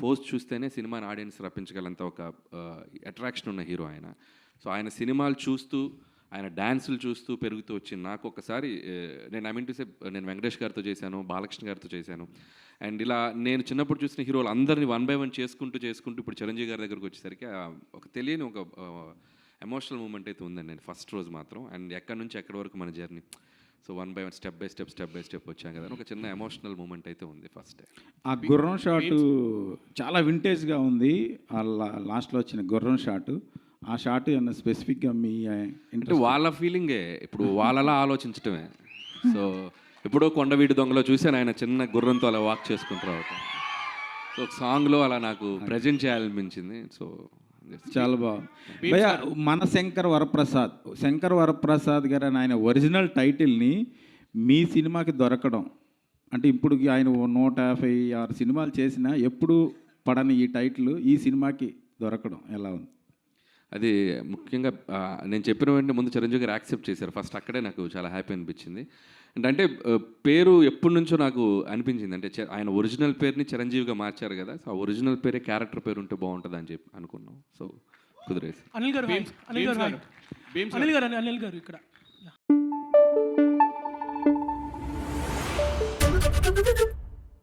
Force చూస్తేనే సినిమాని audience రప్పించగలంత ఒక అట్రాక్షన్ ఉన్న హీరో ఆయన. సో ఆయన సినిమాలు చూస్తూ ఆయన డ్యాన్సులు చూస్తూ పెరుగుతూ వచ్చింది నాకు ఒకసారి నేను ఐ మీన్ టు సే నేను వెంకటేష్ గారితో చేశాను బాలకృష్ణ గారితో చేశాను. అండ్ ఇలా నేను చిన్నప్పుడు చూసిన హీరోలు అందరినీ వన్ బై వన్ చేసుకుంటూ చేసుకుంటూ ఇప్పుడు చిరంజీవి గారి దగ్గరకు వచ్చేసరికి ఒక తెలియని ఒక ఎమోషనల్ మూమెంట్ అయితే ఉందండి. నేను ఫస్ట్ రోజు మాత్రం. అండ్ ఎక్కడి నుంచి ఎక్కడి వరకు మన journey? So one by one step by step step by step వచ్చాం కదా ఒక చిన్న ఎమోషనల్ మూమెంట్ అయితే ఉంది ఫస్ట్ ఆ గుర్రం షాట్ చాలా వింటేజ్గా ఉంది. ఆ లా- లాస్ట్లో వచ్చిన గుర్రం షాట్. ఆ షాట్ ఏమన్నా స్పెసిఫిక్గా మీ అంటే వాళ్ళ ఫీలింగే ఇప్పుడు వాళ్ళలా ఆలోచించటమే. సో ఎప్పుడో కొండవీటి దొంగలో చూశాను ఆయన చిన్న గుర్రంతో అలా వాక్ చేసుకుంటూ రావటం. సో ఒక సాంగ్లో అలా నాకు ప్రజెంట్ చేయాలనిపించింది. సో చాలా బాగుంది. భయ్య మన శంకర్ వరప్రసాద్ శంకర్ వరప్రసాద్ గారు అని ఆయన ఒరిజినల్ టైటిల్ని మీ సినిమాకి దొరకడం. అంటే ఇప్పుడు ఆయన నూట యాభై ఆరు సినిమాలు చేసినా ఎప్పుడు పడని ఈ టైటిల్ ఈ సినిమాకి దొరకడం. ఎలా ఉంది? అది ముఖ్యంగా నేను చెప్పిన వెంటనే ముందు చిరంజీవి గారు యాక్సెప్ట్ చేశారు. ఫస్ట్ అక్కడే నాకు చాలా హ్యాపీ అనిపించింది. అండ్ అంటే పేరు ఎప్పటి నుంచో నాకు అనిపించింది. అంటే చి- ఆయన ఒరిజినల్ పేరుని చిరంజీవిగా మార్చారు కదా సో ఆ ఒరిజినల్ పేరే క్యారెక్టర్ పేరు ఉంటే బాగుంటుంది అని చెప్పి అనుకున్నాం. సో కుదిరేసి. అనిల్ గారు. అనిల్ గారు. అనిల్ గారు. అనిల్ గారు ఇక్కడ. Thank you.